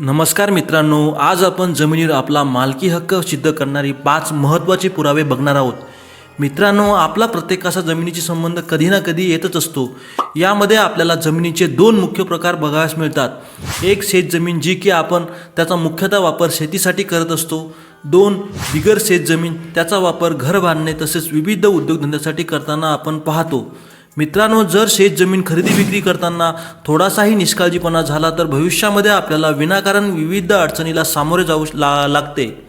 नमस्कार मित्रांनो आज आपण जमिनीवर आपला मालकी हक्क सिद्ध करणारी पाच महत्त्वाचे पुरावे बघणार आहोत. मित्रांनो आपला प्रत्येकाचा जमिनीची संबंध कधी ना कधी येतच असतो. यामध्ये आपल्याला जमिनीचे दोन मुख्य प्रकार बघायला मिळतात. एक शेत जमीन जी की आपण त्याचा मुख्यतः वापर शेतीसाठी करत असतो. दोन बिगर शेत जमीन त्याचा वापर घर बांधणे तसेच विविध उद्योगधंद्यासाठी करताना आपण पाहतो. मित्रांनो जर शेत जमीन खरेदी विक्री करताना थोडासाही निष्काळजीपणा झाला तर भविष्यामध्ये आपल्याला विनाकारण विविध अडचणीला सामोरे जाऊ ला लागते.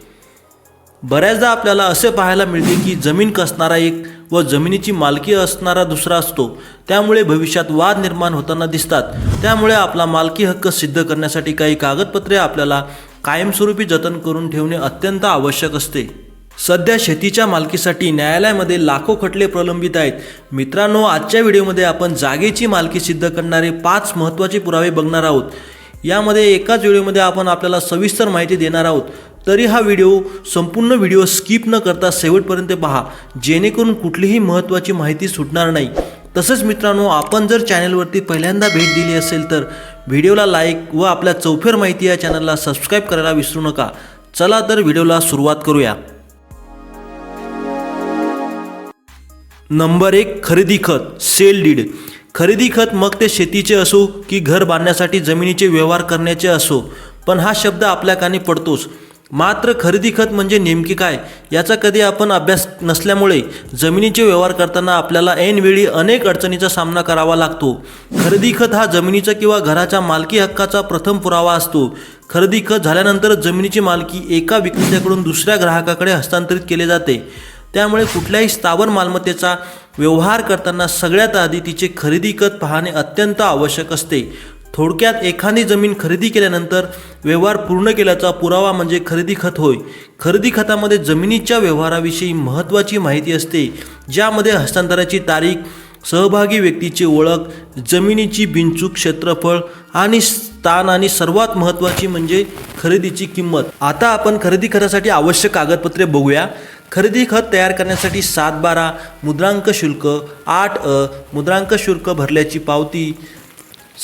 बऱ्याचदा आपल्याला असे पाहायला मिळते की जमीन कसणारा एक व जमिनीची मालकी असणारा दुसरा असतो. त्यामुळे भविष्यात वाद निर्माण होताना दिसतात. त्यामुळे आपला मालकी हक्क सिद्ध करण्यासाठी काही कागदपत्रे आपल्याला कायमस्वरूपी जतन करून ठेवणे अत्यंत आवश्यक असते. सध्या शेतीच्या मालकीसाठी न्यायालयामध्ये लाखो खटले प्रलंबित आहेत. मित्रांनो आजच्या व्हिडिओमध्ये आपण जागेची मालकी सिद्ध करणारे पाच महत्त्वाचे पुरावे बघणार आहोत. यामध्ये एकाच व्हिडिओमध्ये आपण आपल्याला सविस्तर माहिती देणार आहोत. तरी हा व्हिडिओ संपूर्ण व्हिडिओ स्किप न करता शेवटपर्यंत पहा. जेणेकरून कुठलीही महत्त्वाची माहिती सुटणार नाही. तसंच मित्रांनो आपण जर चॅनलवरती पहिल्यांदा भेट दिली असेल तर व्हिडिओला लाईक व आपल्या चौफेर माहिती या चॅनलला सबस्क्राईब करायला विसरू नका. चला तर व्हिडिओला सुरुवात करूया. नंबर एक खरेदी खत सेल डीड खरेदी खत मग ते शेतीचे असो की घर बांधण्यासाठी जमिनीचे व्यवहार करण्याचे असो पण हा शब्द आपल्या कानी पडतोच. मात्र खरेदी खत म्हणजे नेमके काय याचा कधी आपण अभ्यास नसल्यामुळे जमिनीचे व्यवहार करताना आपल्याला ऐनवेळी अनेक अडचणीचा सामना करावा लागतो. खरेदी खत हा जमिनीचा किंवा घराच्या मालकी हक्काचा प्रथम पुरावा असतो. खरेदी खत झाल्यानंतर जमिनीची मालकी एका विक्रेत्याकडून दुसऱ्या ग्राहकाकडे हस्तांतरित केले जाते. त्यामुळे कुठल्याही स्थावर मालमत्तेचा व्यवहार करताना सगळ्यात आधी तिचे खरेदी खत पाहणे अत्यंत आवश्यक असते. थोडक्यात एखादी जमीन खरेदी केल्यानंतर व्यवहार पूर्ण केल्याचा पुरावा म्हणजे खरेदी खत होय. खरेदी खतामध्ये जमिनीच्या व्यवहाराविषयी महत्त्वाची माहिती असते ज्यामध्ये हस्तांतराची तारीख सहभागी व्यक्तीची ओळख जमिनीची बिनचूक क्षेत्रफळ आणि स्थान आणि सर्वात महत्त्वाची म्हणजे खरेदीची किंमत. आता आपण खरेदी खतासाठी आवश्यक कागदपत्रे बघूया. खरेदी खत तयार करण्यासाठी सात बारा मुद्रांक शुल्क आठ अ मुद्रांक शुल्क भरल्याची पावती.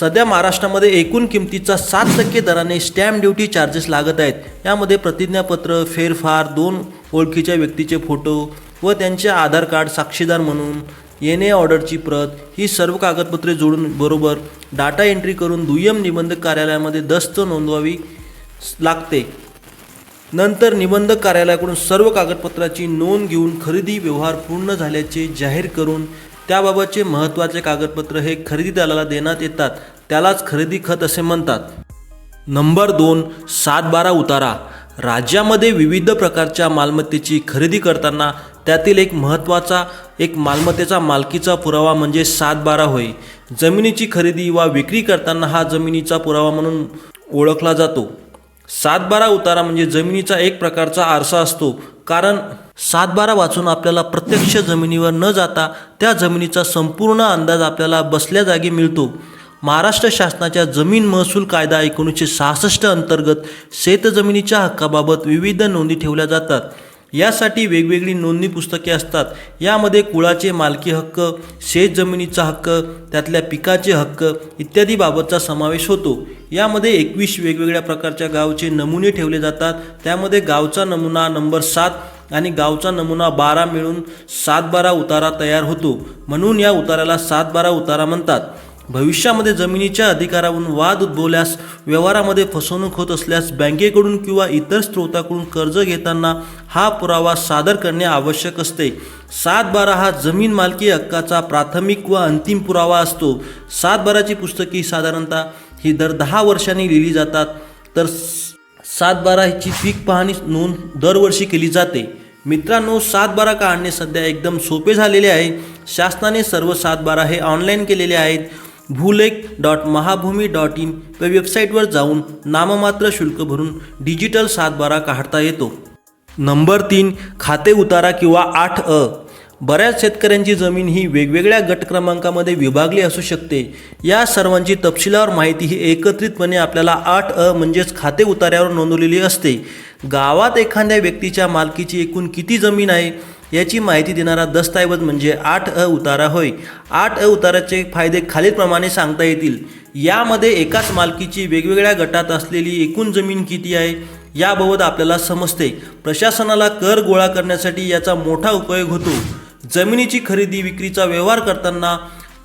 सध्या महाराष्ट्रामध्ये एकूण किमतीचा सात टक्के दराने स्टॅम्प ड्युटी चार्जेस लागत आहेत. यामध्ये प्रतिज्ञापत्र फेरफार दोन ओळखीच्या व्यक्तीचे फोटो व त्यांचे आधार कार्ड साक्षीदार म्हणून येणे ऑर्डरची प्रत ही सर्व कागदपत्रे जोडून बरोबर डाटा एंट्री करून दुय्यम निबंधक कार्यालयामध्ये दस्त नोंदवावी लागते. नंतर निबंधक कार्यालयाकडून सर्व कागदपत्राची नोंद घेऊन खरेदी व्यवहार पूर्ण झाल्याचे जाहीर करून त्याबाबतचे महत्त्वाचे कागदपत्र हे खरेदीदाराला देण्यात येतात. त्यालाच खरेदी खत असे म्हणतात. नंबर दोन सात बारा उतारा. राज्यामध्ये विविध प्रकारच्या मालमत्तेची खरेदी करताना त्यातील एक महत्त्वाचा एक मालमत्तेचा मालकीचा पुरावा म्हणजे सात बारा होय. जमिनीची खरेदी वा विक्री करताना हा जमिनीचा पुरावा म्हणून ओळखला जातो. सातबारा उतारा म्हणजे जमिनीचा एक प्रकारचा आरसा असतो. कारण सातबारा वाचून आपल्याला प्रत्यक्ष जमिनीवर न जाता त्या जमिनीचा संपूर्ण अंदाज आपल्याला बसल्या जागी मिळतो. महाराष्ट्र शासनाच्या जमीन महसूल कायदा एकोणीसशे सहासष्ट अंतर्गत शेतजमिनीच्या हक्काबाबत विविध नोंदी ठेवल्या जातात. यासाठी वेगवेगळी नोंदणी पुस्तके असतात. यामध्ये कुळाचे मालकी हक्क शेत जमिनीचा हक्क त्यातल्या पिकाचे हक्क इत्यादी बाबतचा समावेश होतो. यामध्ये एकवीस वेगवेगळ्या प्रकारच्या गावचे नमुने ठेवले जातात. त्यामध्ये गावचा नमुना नंबर सात आणि गावचा नमुना बारा मिळून सात बारा उतारा तयार होतो. म्हणून या उताराला सात बारा उतारा म्हणतात. भविष्यामध्ये जमिनीच्या अधिकारावरून वाद उद्भवल्यास व्यवहारामध्ये फसवणूक होत असल्यास बँकेकडून किंवा इतर स्रोताकडून कर्ज घेताना हा पुरावा सादर करणे आवश्यक असते. सात बारा हा जमीन मालकी हक्काचा प्राथमिक व अंतिम पुरावा असतो. सात बाराची पुस्तके साधारणतः ही दर दहा वर्षांनी लिहिली जातात. तर सात बारा हिची पीक पाहणी नोंद दरवर्षी केली जाते. मित्रांनो सातबारा काढणे सध्या एकदम सोपे झालेले आहे. शासनाने सर्व सातबारा हे ऑनलाईन केलेले आहेत. Bhulekh dot Mahabhumi dot in या वेबसाईटवर जाऊन नाममात्र शुल्क भरून डिजिटल सातबारा काढता येतो. नंबर तीन खाते उतारा किंवा आठ अ. बऱ्याच शेतकऱ्यांची जमीन ही वेगवेगळ्या गट क्रमांकामध्ये विभागली असू शकते. या सर्वांची तपशिलावर माहिती ही एकत्रितपणे आपल्याला आठ अ म्हणजेच खाते उतार्यावर नोंदवलेली असते. गावात एखाद्या व्यक्तीच्या मालकीची एकूण किती जमीन आहे? याची माहिती देणारा दस्तऐवज म्हणजे आठ अ उतारा होय. आठ अ उताराचे फायदे खालीलप्रमाणे सांगता येतील. यामध्ये एकाच मालकीची वेगवेगळ्या गटात असलेली एकूण जमीन किती आहे याबाबत आपल्याला समजते. प्रशासनाला कर गोळा करण्यासाठी याचा मोठा उपयोग होतो. जमिनीची खरेदी विक्रीचा व्यवहार करताना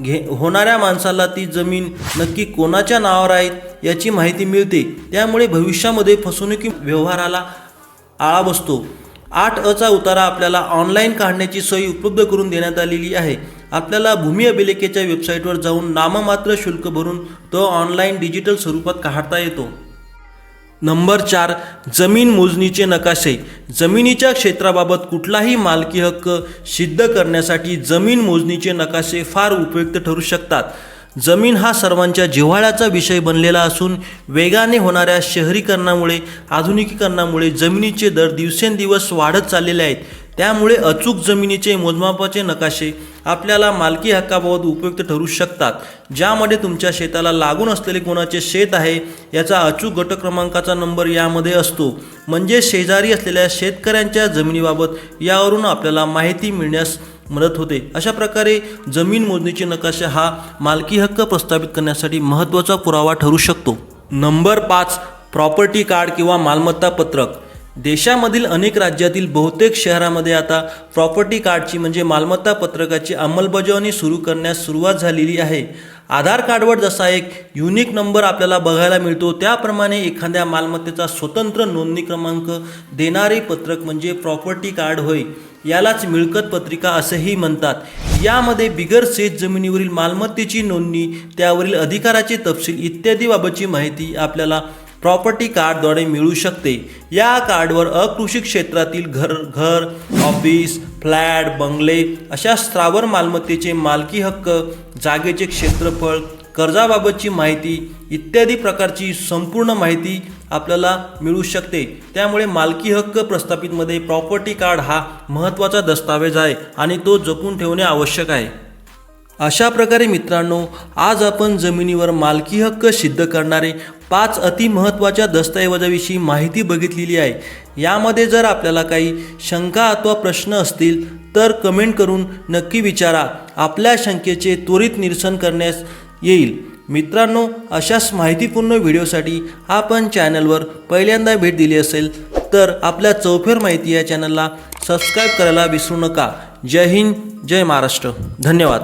घे होणाऱ्या माणसाला ती जमीन नक्की कोणाच्या नावावर आहे याची माहिती मिळते. त्यामुळे भविष्यामध्ये फसवणुकी व्यवहाराला आळा बसतो. आठ अचा उतारा आपल्याला ऑनलाईन काढण्याची सोय उपलब्ध करून देण्यात आलेली आहे. आपल्याला भूमी अभिलेखेच्या वेबसाईटवर जाऊन नाममात्र शुल्क भरून तो ऑनलाईन डिजिटल स्वरूपात काढता येतो. नंबर चार जमीन मोजणीचे नकाशे. जमिनीच्या क्षेत्राबाबत कुठलाही मालकी हक्क सिद्ध करण्यासाठी जमीन मोजणीचे नकाशे फार उपयुक्त ठरू शकतात. जमीन हा सर्वांच्या जिव्हाळ्याचा विषय बनलेला असून वेगाने होणाऱ्या शहरीकरणामुळे आधुनिकीकरणामुळे जमिनीचे दर दिवसेंदिवस वाढत चाललेले आहेत. त्यामुळे अचूक जमिनीचे मोजमापाचे नकाशे आपल्याला मालकी हक्काबाबत उपयुक्त ठरू शकतात. ज्यामध्ये तुमच्या शेताला लागून असलेले कोणाचे शेत आहे याचा अचूक गटक्रमांकाचा नंबर यामध्ये असतो. म्हणजे शेजारी असलेल्या शेतकऱ्यांच्या जमिनीबाबत यावरून आपल्याला माहिती मिळण्यास मदत होते. अशा प्रकारे जमीन मोजणीचे नकाशा हा मालकी हक्क प्रस्थापित करण्यासाठी महत्त्वाचा पुरावा ठरू शकतो. नंबर पाच प्रॉपर्टी कार्ड किंवा मालमत्ता पत्रक. देशामधील अनेक राज्यातील बहुतेक शहरामध्ये आता प्रॉपर्टी कार्डची म्हणजे मालमत्ता पत्रकाची अंमलबजावणी सुरू करण्यास सुरुवात झालेली आहे. आधार कार्डवर जसा एक युनिक नंबर आपल्याला बघायला मिळतो त्याप्रमाणे एखाद्या मालमत्तेचा स्वतंत्र नोंदणी क्रमांक देणारे पत्रक म्हणजे प्रॉपर्टी कार्ड होय. यालाच मिळकत पत्रिका असेही म्हणतात. यामध्ये बिगर शेत जमिनीवरील मालमत्तेची नोंदणी त्यावरील अधिकाराचे तपशील इत्यादी बाबतची माहिती आपल्याला प्रॉपर्टी कार्डद्वारे मिळू शकते. या कार्डवर अकृषी क्षेत्रातील घर घर ऑफिस फ्लॅट बंगले अशा स्थावर मालमत्तेचे मालकी हक्क जागेचे क्षेत्रफळ कर्जाबाबतची माहिती इत्यादी प्रकारची संपूर्ण माहिती आपल्याला मिळू शकते. त्यामुळे मालकी हक्क प्रस्थापितमध्ये प्रॉपर्टी कार्ड हा महत्त्वाचा दस्तावेज आहे आणि तो जपून ठेवणे आवश्यक आहे. अशा प्रकारे मित्रांनो आज आपण जमिनीवर मालकी हक्क सिद्ध करणारे पाच अतिमहत्त्वाच्या दस्तऐवजाविषयी माहिती बघितलेली आहे. यामध्ये जर आपल्याला काही शंका अथवा प्रश्न असतील तर कमेंट करून नक्की विचारा. आपल्या शंकेचे त्वरित निरसन करण्यास येईल. मित्रांनो अशाच माहितीपूर्ण व्हिडिओसाठी आपण चॅनलवर पहिल्यांदा भेट दिली असेल तर आपल्या चौफेर माहिती या चॅनलला सबस्क्राईब करायला विसरू नका. जय हिंद जय महाराष्ट्र. धन्यवाद.